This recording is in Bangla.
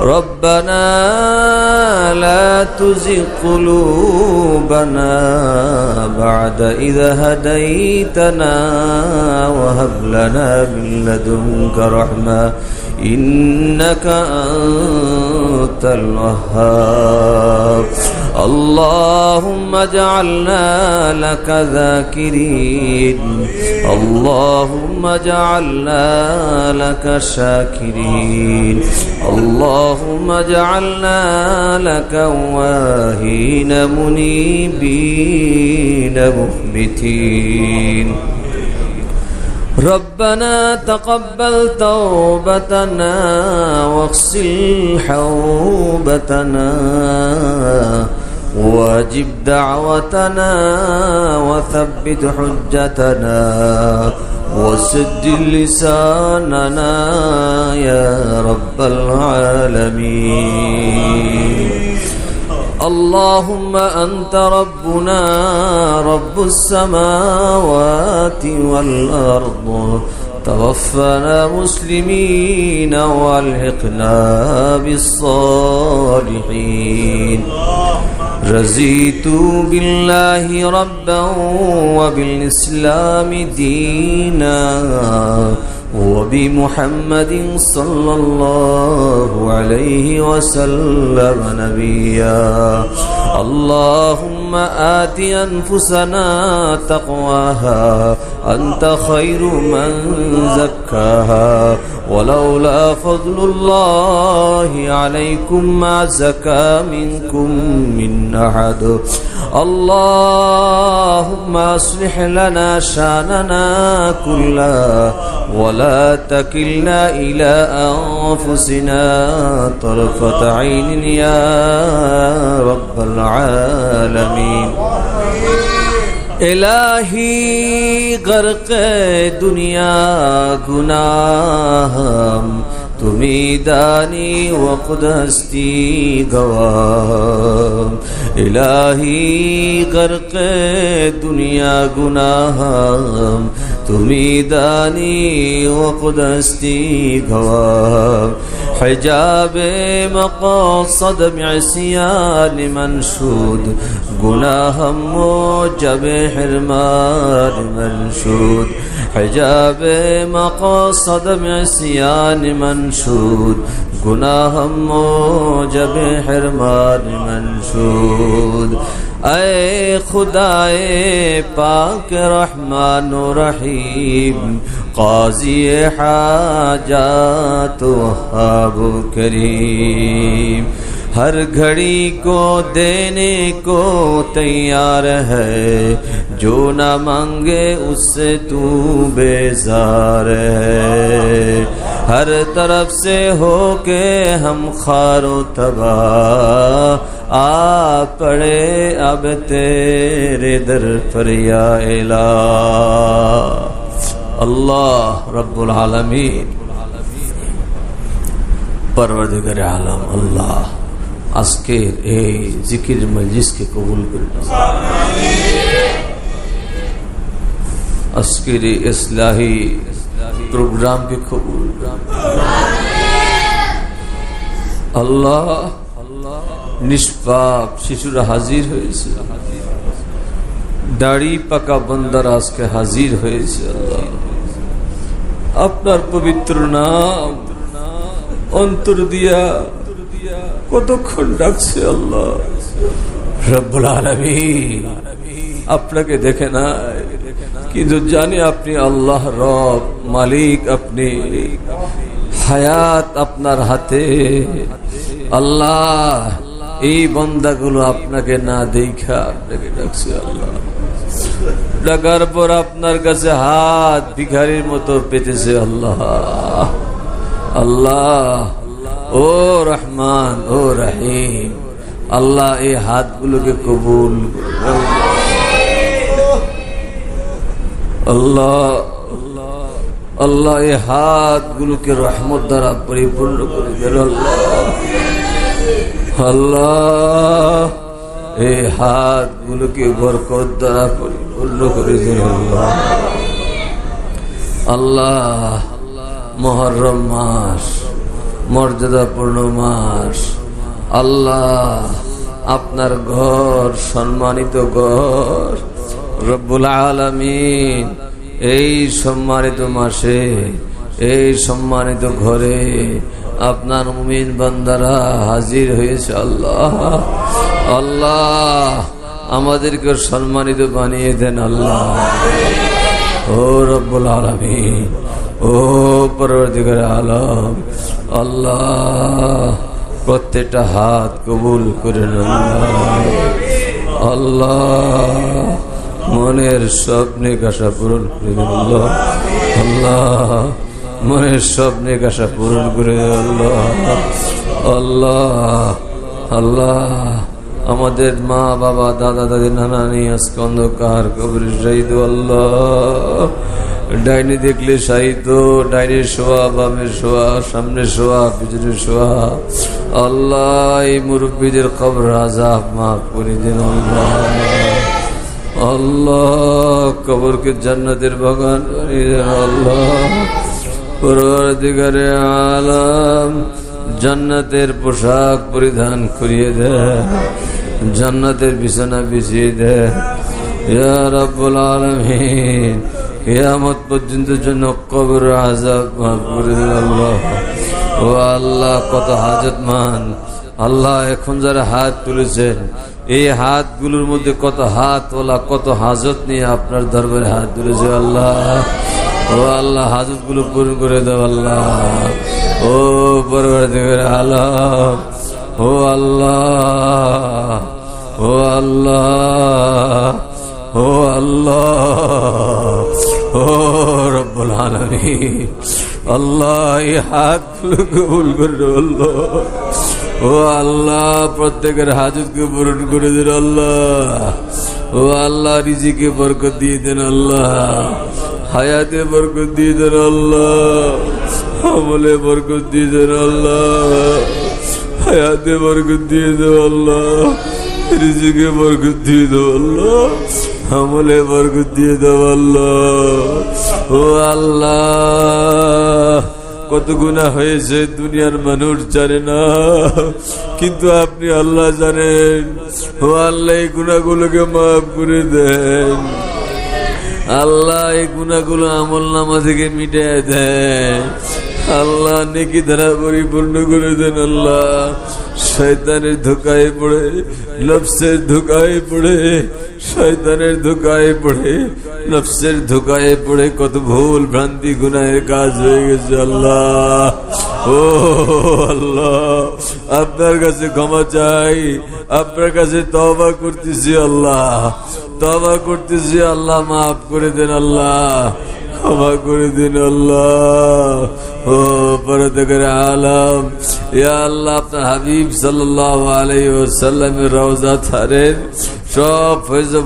ربنا لا تزغ قلوبنا بعد إذا هديتنا وهب لنا من لدنك رحمة إنك أنت الوهاب. اللهم اجعلنا لك ذاكرين. اللهم اجعلنا لك شاكرين. اللهم اجعلنا لك واهين منيبين مخبتين. ربنا تقبل توبتنا واغسل حوبتنا. واجب دعوتنا وثبت حجتنا وسد لساننا يا رب العالمين. اللهم أنت ربنا رب السماوات والأرض. توفنا مسلمين والحقنا بالصالحين. رزيت بالله ربا وبالإسلام دينا وبمحمد صلى الله عليه وسلم نبيا. اللهم آت أنفسنا تقواها أنت خير من زكاها. ولولا فضل الله عليكم ما زكى منكم من أحد. اللهم اصلح لنا شأننا كلها ولا تكلنا إلى أنفسنا طرفة عين يا رب العالمين. إلهي غرق دنيا گناہم تمہیں دانی وقدستی گواہ الہی غرق دنیا گناہ تمہیں دانی وقدستی گواہ حجاب مقاصد معصیان منشود گناہم موجب حرمان منشود. حجاب مقاصد معصیان منشود گناہم موجب حرمان منشود. اے خدائے پاک رحمان و رحیم، قاضی حاجات وہاب کریم۔ ہر گھڑی کو دینے کو تیار ہے، جو نہ مانگے اس سے تو بیزار ہے۔ ہر طرف سے ہو کے ہم خارو تباہ۔ آ پڑے اب تیرے در فریا الہ۔ اللہ رب العالمین۔ پروردگر عالم، اللہ اسکیر اے ذکر مجلس کے قبول کرنا۔ اسکری اصلاحی ইসলাহি প্রোগ্রামকে কবুল আল্লাহ, নিষ্পাপ শিশুরা হাজির হয়েছে। দাড়ি পাকা বন্দার আজকে হাজির হয়েছে আল্লাহ। আপনার পবিত্র নাম অন্তর দিয়া কতক্ষণ ডাকছে আল্লাহ? রব্বুল আলমী আপনাকে দেখে না। কিন্তু জানি আপনি আল্লাহ রব, মালিক আপনি, হায়াত আপনার হাতে। আল্লাহ, এই বন্দাগুলো আপনাকে না দেখা আপনাকে ডাকছে আল্লাহ। ডাকার পর আপনার কাছে হাত ভিখারির মতো পেতেছে আল্লাহ। আল্লাহ, ও রহমান, ও রাহিম, আল্লাহ এই হাতগুলোকে কবুল আল্লাহ আল্লাহ এই হাতগুলোকে রহমত দ্বারা পরিপূর্ণ করে দেন, আল্লাহ। আল্লাহ এই হাতগুলোকে বরকত দ্বারা পরিপূর্ণ করে দেন, আল্লাহ। আল্লাহ, মহরম মাস, মর্যাদাপূর্ণ মাস, আল্লাহ আপনার ঘর সম্মানিত ঘর রব্বুল আলমিন, এই সম্মানিত মাসে, এই সম্মানিত ঘরে আপনার মুমিন বান্দারা হাজির হয়েছে আল্লাহ। আল্লাহ, আমাদেরকে সম্মানিত বানিয়ে দেন আল্লাহ। ও রব্বুল আলমিন, ও পরবর্তীকার আলম, আল্লাহ, প্রত্যেকটা হাত কবুল করে আল্লাহ মনের স্বপ্নে কাশা পূরণ করে দেন আল্লাহ। মনের স্বপ্নে কাশা পূরণ করে আল্লাহ। আল্লাহ আল্লাহ, আমাদের মা, বাবা, দাদা, দাদি নানানি আজকে অন্ধকার কবরের শাহিদ আল্লাহ। ডাইনি দেখলে সাহিত্য ডাইনির শোয়া বামের শোয়া, সামনে শোয়া, পিছনে শোয়া। আল্লাহ, এই মুরব্বীদের খবর আজাব মাফ করে দিন আল্লাহ। আল্লাহ, কবরকে জান্নাতের বাগান বানিয়ে দেন আল্লাহ। পরবর্তীকারে আলাম জান্নাতের পোশাক পরিধান করিয়ে দেয় জান্নাতের বিছানা বিছিয়ে দেয় ইয়া রাব্বুল আলামিন, কিয়ামত পর্যন্ত জন্য কবর আযাব মাফ করে দিন আল্লাহ। ও আল্লাহ, কত হাজতমান আল্লাহ এখন যারা হাত তুলেছেন, এই হাতগুলোর মধ্যে কত হাত ওলা কত হাজত নিয়ে আপনার দরবারে হাত তুলেছে আল্লাহ। ও আল্লাহ হাজতগুলো পূরণ করে দাও আল্লাহ। ও বরবার দেবের আলম, ও আল্লাহ ও আল্লাহ ও আল্লাহ, ও রব্বুল আলামিন। আল্লাহ, এই হাতগুলো কবুল করে আল্লাহ। ও আল্লাহ, প্রত্যেকের হাজতকে পূরণ করে দেন আল্লাহ। ও আল্লাহ, রিজিকে বরকত দিয়ে দেন আল্লাহ। হায়াতে বরকত দিয়ে দেন আল্লাহ। আমলে বরকত দিয়ে দেন আল্লাহ। হায়াতে বরকত দিয়ে দেন আল্লাহ। রিজিকে বরকত দিয়ে দেব আল্লাহ। আমলে বরকত দিয়ে দেব আল্লাহ। ও আল্লাহ। কত গুণা হয়েছে দুনিয়ার মানুষ জানে না। কিন্তু আপনি আল্লাহ জানেন, ও আল্লাহ এই গুণাগুলোকে মাফ করে দেন। আল্লাহ এই গুণাগুলো আমল নামা থেকে মিটে দেন। আল্লাহ নেকি ধারা পরিপূর্ণ করে দেন আল্লাহ। শয়তানের ধোকায় পড়ে, নফসের ধোকায় পড়ে, শয়তানের ধোকায় পড়ে নফসের ধোকায় পড়ে কত ভুল ভ্রান্তি গুনাহের কাজ হয়ে গেছে, আল্লাহ। ও, আল্লাহ। আপনার কাছে ক্ষমা চাই, আপনার কাছে তবা করতেছি, আল্লাহ। তবা করতেছি, আল্লাহ মাফ করে দেন, আল্লাহ। ক্ষমা করে দিন, আল্লাহ। ও পরতকের আলম। ইয়া আল্লাহ, আপনার হাবিব সাল্লাল্লাহু আলাইহি ওয়াসাল্লামের রওজা থারের সব ফয়জ